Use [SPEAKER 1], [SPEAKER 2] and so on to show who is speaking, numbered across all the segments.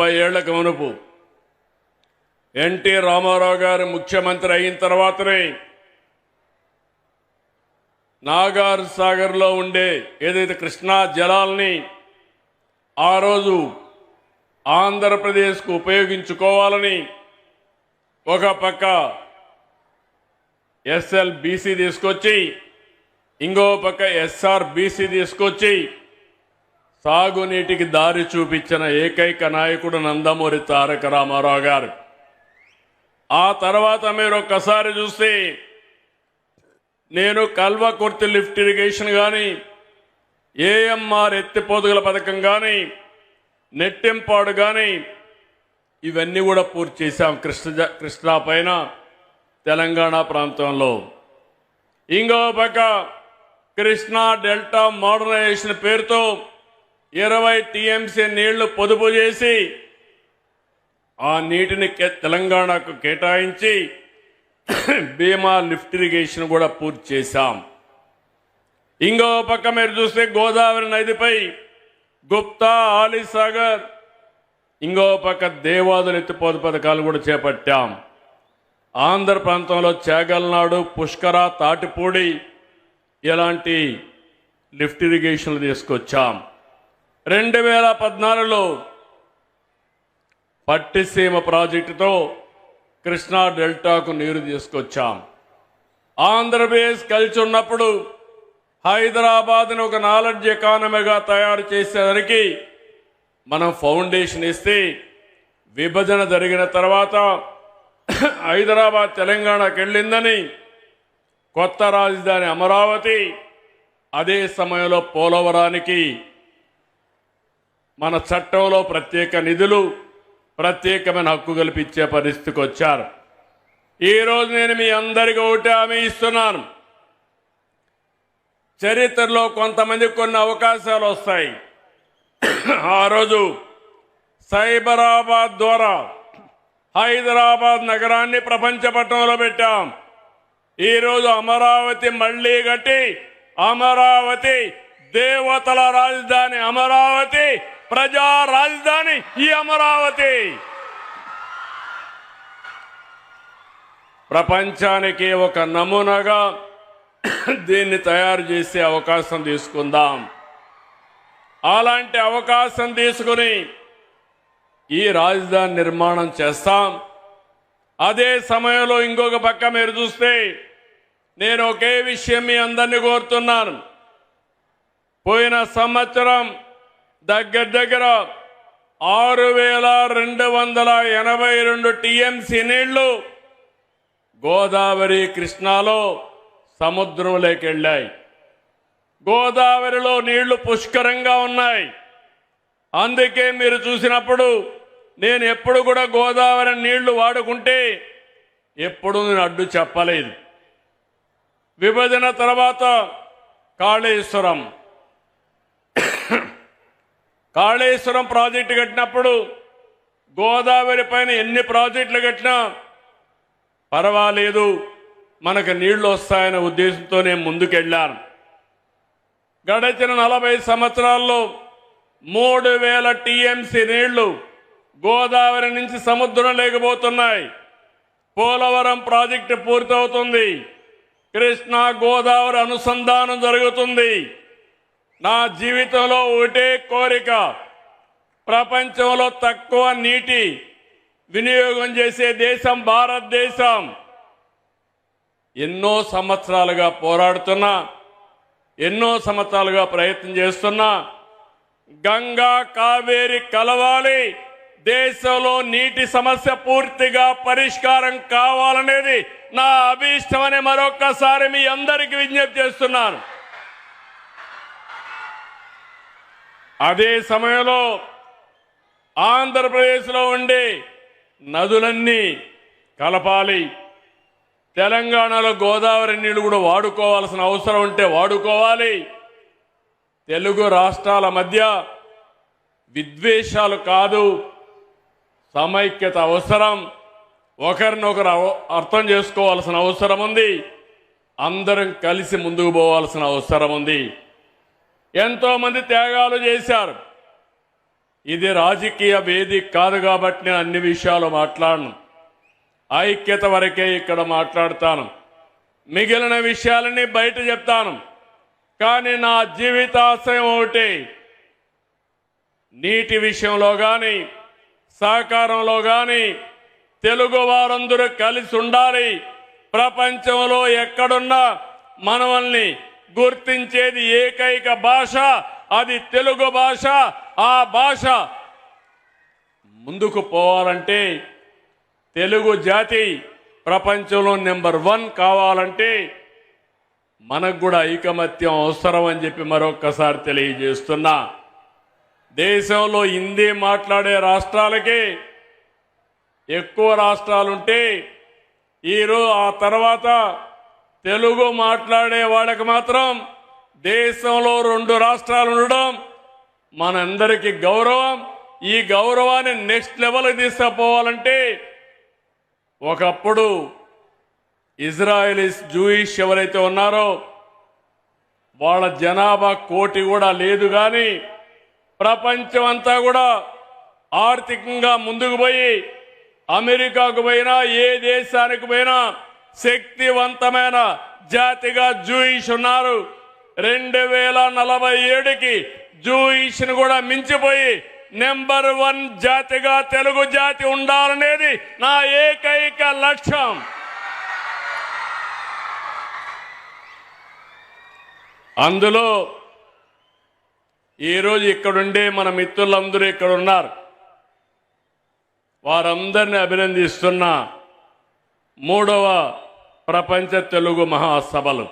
[SPEAKER 1] ముప్పై ఏళ్ళకు మునుపు ఎన్టీ రామారావు గారు ముఖ్యమంత్రి అయిన తర్వాతనే నాగార్ సాగర్లో ఉండే ఏదైతే కృష్ణా జలాల్ని ఆ రోజు ఆంధ్రప్రదేశ్కు ఉపయోగించుకోవాలని ఒక పక్క ఎస్ఎల్బీసీ తీసుకొచ్చి ఇంకో పక్క ఎస్ఆర్బీసీ తీసుకొచ్చి సాగునీటికి దారి చూపించిన ఏకైక నాయకుడు నందమూరి తారక రామారావు గారు. ఆ తర్వాత మీరు ఒక్కసారి చూస్తే నేను కల్వకుర్తి లిఫ్ట్ ఇరిగేషన్ కానీ ఏఎంఆర్ ఎత్తిపోతుగల పథకం కానీ నెట్టింపాడు కానీ ఇవన్నీ కూడా పూర్తి చేశాం కృష్ణ కృష్ణా పైన తెలంగాణ ప్రాంతంలో. ఇంకో పక్క కృష్ణా డెల్టా మోడర్నైజేషన్ పేరుతో ఇరవై టీఎంసీ నీళ్ళు పొదుపు చేసి ఆ నీటిని కే- తెలంగాణకు కేటాయించి భీమా లిఫ్ట్ ఇరిగేషన్ కూడా పూర్తి చేశాం. ఇంకో పక్క మీరు చూస్తే గోదావరి నదిపై గుప్తా ఆలీసాగర్ ఇంకో పక్క దేవాదుల ఎత్తిపోత పథకాలు కూడా చేపట్టాం. ఆంధ్ర ప్రాంతంలో చేగల్నాడు పుష్కర తాటిపూడి ఇలాంటి లిఫ్ట్ ఇరిగేషన్లు తీసుకొచ్చాం. రెండు వేల పద్నాలుగులో పట్టిసీమ ప్రాజెక్టుతో కృష్ణా డెల్టాకు నీరు తీసుకొచ్చాం. ఆంధ్రప్రదేశ్ కలిసి ఉన్నప్పుడు హైదరాబాద్ని ఒక నాలెడ్జ్ ఎకానమీగా తయారు చేసేదానికి మనం ఫౌండేషన్ ఇస్తే విభజన జరిగిన తర్వాత హైదరాబాద్ తెలంగాణకు వెళ్ళిందని కొత్త రాజధాని అమరావతి అదే సమయంలో పోలవరానికి మన చట్టంలో ప్రత్యేక నిధులు ప్రత్యేకమైన హక్కు కల్పించే పరిస్థితికి వచ్చారు. ఈరోజు నేను మీ అందరికీ ఒకటి హామీ ఇస్తున్నాను. చరిత్రలో కొంతమంది కొన్ని అవకాశాలు వస్తాయి. ఆ రోజు సైబరాబాద్ ద్వారా హైదరాబాద్ నగరాన్ని ప్రపంచ పట్టణంలో పెట్టాం. ఈరోజు అమరావతి మళ్ళీ కట్టి అమరావతి దేవతల రాజధాని అమరావతి ప్రజా రాజధాని ఈ అమరావతి. ప్రపంచానికి ఒక నమూనాగా దీన్ని తయారు చేసే అవకాశం తీసుకుందాం. అలాంటి అవకాశం తీసుకుని ఈ రాజధాని నిర్మాణం చేస్తాం. అదే సమయంలో ఇంకొక పక్క మీరు చూస్తే నేను ఒకే విషయం మీ అందరినీ కోరుతున్నాను. పోయిన సంవత్సరం దగ్గర దగ్గర ఆరు వేల రెండు వందల ఎనభై రెండు టీఎంసీ నీళ్ళు గోదావరి కృష్ణాలో సముద్రంలోకి వెళ్ళాయి. గోదావరిలో నీళ్ళు పుష్కరంగా ఉన్నాయి. అందుకే మీరు చూసినప్పుడు నేను ఎప్పుడు కూడా గోదావరి నీళ్ళు వాడుకుంటే ఎప్పుడు నేను అడ్డు చెప్పలేదు. విభజన తర్వాత కాళేశ్వరం కాళేశ్వరం ప్రాజెక్టు కట్టినప్పుడు గోదావరి పైన ఎన్ని ప్రాజెక్టులు కట్టినా పర్వాలేదు మనకు నీళ్ళు వస్తాయనే ఉద్దేశంతో నేను ముందుకెళ్ళాను. గడిచిన నలభై సంవత్సరాల్లో మూడు వేల టీఎంసీ నీళ్ళు గోదావరి నుంచి సముద్రం లేకపోతున్నాయి. పోలవరం ప్రాజెక్టు పూర్తవుతుంది. కృష్ణా గోదావరి అనుసంధానం జరుగుతుంది. నా జీవితంలో ఒకటే కోరిక ప్రపంచంలో తక్కువ నీటి వినియోగం చేసే దేశం భారతదేశం. ఎన్నో సంవత్సరాలుగా పోరాడుతున్నా ఎన్నో సంవత్సరాలుగా ప్రయత్నం చేస్తున్నా గంగా కావేరి కలవాలి దేశంలో నీటి సమస్య పూర్తిగా పరిష్కారం కావాలనేది నా అభీష్టమని మరొక్కసారి మీ అందరికీ విజ్ఞప్తి చేస్తున్నాను. అదే సమయంలో ఆంధ్రప్రదేశ్లో ఉండే నదులన్నీ కలపాలి. తెలంగాణలో గోదావరి నీళ్ళు కూడా వాడుకోవాల్సిన అవసరం ఉంటే వాడుకోవాలి. తెలుగు రాష్ట్రాల మధ్య విద్వేషాలు కాదు సమైక్యత అవసరం. ఒకరినొకరు అవ- అర్థం చేసుకోవాల్సిన అవసరం ఉంది. అందరం కలిసి ముందుకు పోవాల్సిన అవసరం ఉంది. ఎంతోమంది త్యాగాలు చేశారు. ఇది రాజకీయ వేదిక కాదు కాబట్టి నేను అన్ని విషయాలు మాట్లాడను. ఐక్యత వరకే ఇక్కడ మాట్లాడతాను. మిగిలిన విషయాలని బయట చెప్తాను. కానీ నా జీవితాశయం ఒకటి నీటి విషయంలో కానీ సహకారంలో కానీ తెలుగు వారందరూ కలిసి ఉండాలి. ప్రపంచంలో ఎక్కడున్నా మనవల్ని గుర్తించేది ఏకైక భాష అది తెలుగు భాష. ఆ భాష ముందుకు పోవాలంటే తెలుగు జాతి ప్రపంచంలో నెంబర్ వన్ కావాలంటే మనకు కూడా ఐకమత్యం అవసరం అని చెప్పి మరొక్కసారి తెలియజేస్తున్నా. దేశంలో హిందీ మాట్లాడే రాష్ట్రాలకి ఎక్కువ రాష్ట్రాలుంటే ఈరోజు ఆ తర్వాత తెలుగు మాట్లాడే వాళ్ళకి మాత్రం దేశంలో రెండు రాష్ట్రాలు ఉండడం మనందరికీ గౌరవం. ఈ గౌరవాన్ని నెక్స్ట్ లెవెల్కి తీసుకుపోవాలంటే ఒకప్పుడు ఇజ్రాయలీస్ జూయిష్ ఎవరైతే ఉన్నారో వాళ్ళ జనాభా కోటి కూడా లేదు కానీ ప్రపంచం అంతా కూడా ఆర్థికంగా ముందుకు పోయి అమెరికాకు పోయినా ఏ దేశానికి పోయినా శక్తివంతమైన జాతిగా జూయిష్ ఉన్నారు. రెండు వేల నలభై ఏడుకి జూయిష్ను కూడా మించిపోయి నెంబర్ వన్ జాతిగా తెలుగు జాతి ఉండాలనేది నా ఏకైక లక్ష్యం. అందులో ఈరోజు ఇక్కడుండే మన మిత్రులందరూ ఇక్కడ ఉన్నారు వారందరిని అభినందిస్తున్న. మూడవ ప్రపంచ తెలుగు మహాసభలు.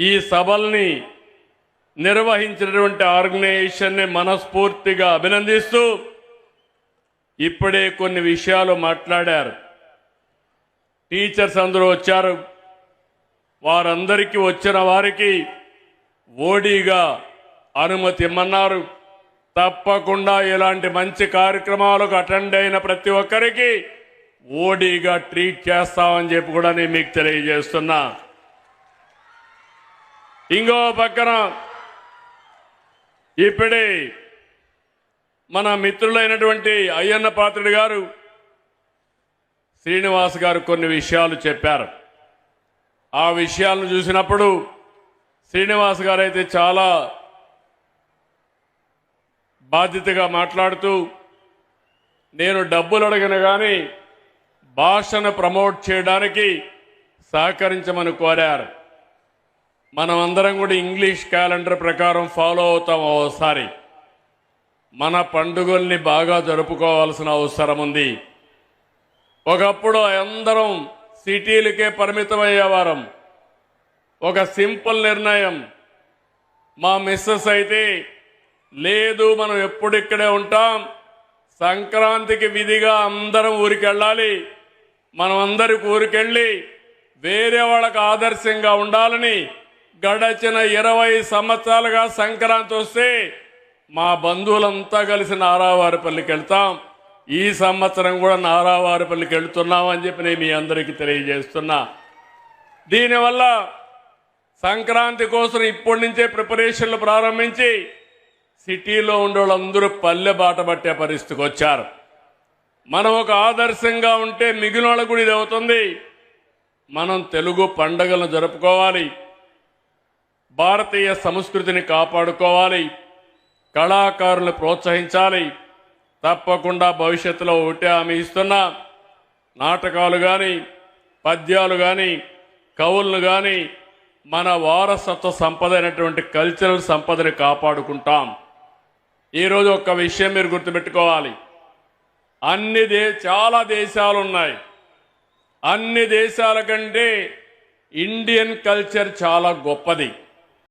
[SPEAKER 1] ఈ సభల్ని నిర్వహించినటువంటి ఆర్గనైజేషన్ని మనస్ఫూర్తిగా అభినందిస్తూ ఇప్పుడే కొన్ని విషయాలు మాట్లాడారు. టీచర్స్ అందరూ వచ్చారు. వారందరికీ వచ్చిన వారికి ఓడీగా అనుమతి ఇమ్మన్నారు. తప్పకుండా ఇలాంటి మంచి కార్యక్రమాలకు అటెండ్ అయిన ప్రతి ఒక్కరికి ఓడీగా ట్రీట్ చేస్తామని చెప్పి కూడా నేను మీకు తెలియజేస్తున్నా. ఇంకో పక్కన ఇప్పుడే మన మిత్రులైనటువంటి అయ్యన్న పాత్రుడు గారు శ్రీనివాస్ గారు కొన్ని విషయాలు చెప్పారు. ఆ విషయాలను చూసినప్పుడు శ్రీనివాస్ గారు అయితే చాలా బాధ్యతగా మాట్లాడుతూ నేను డబ్బులు అడగను కానీ భాషను ప్రమోట్ చేయడానికి సహకరించమని కోరారు. మనం అందరం కూడా ఇంగ్లీష్ క్యాలెండర్ ప్రకారం ఫాలో అవుతాం ఓసారి. మన పండుగల్ని బాగా జరుపుకోవాల్సిన అవసరం ఉంది. ఒకప్పుడు అందరం సిటీలకే పరిమితమయ్యేవారం. ఒక సింపుల్ నిర్ణయం. మా మిస్సెస్ అయితే లేదు మనం ఎప్పుడు ఇక్కడే ఉంటాం. సంక్రాంతికి విధిగా అందరం ఊరికి వెళ్ళాలి మనమందరి ఊరికెళ్ళి వేరే వాళ్ళకు ఆదర్శంగా ఉండాలని గడచిన ఇరవై సంవత్సరాలుగా సంక్రాంతి వస్తే మా బంధువులంతా కలిసి నారావారిపల్లికి వెళ్తాం. ఈ సంవత్సరం కూడా నారావారిపల్లికి వెళుతున్నామని చెప్పి నేను మీ అందరికీ తెలియజేస్తున్నా. దీనివల్ల సంక్రాంతి కోసం ఇప్పటి నుంచే ప్రిపరేషన్లు ప్రారంభించి సిటీలో ఉండే వాళ్ళందరూ పల్లె బాట పట్టే పరిస్థితికి వచ్చారు. మనం ఒక ఆదర్శంగా ఉంటే మిగిలిన వాళ్ళకు కూడా ఇది అవుతుంది. మనం తెలుగు పండగలను జరుపుకోవాలి. భారతీయ సంస్కృతిని కాపాడుకోవాలి. కళాకారులను ప్రోత్సహించాలి. తప్పకుండా భవిష్యత్తులో ఒకటే ఆమె ఇస్తున్నా. నాటకాలు కానీ పద్యాలు కానీ కవులను కానీ మన వారసత్వ సంపద అయినటువంటి కల్చరల్ సంపదని కాపాడుకుంటాం. ఈరోజు ఒక్క విషయం మీరు గుర్తుపెట్టుకోవాలి. అన్ని దే చాలా దేశాలు ఉన్నాయి అన్ని దేశాల కంటే ఇండియన్ కల్చర్ చాలా గొప్పది.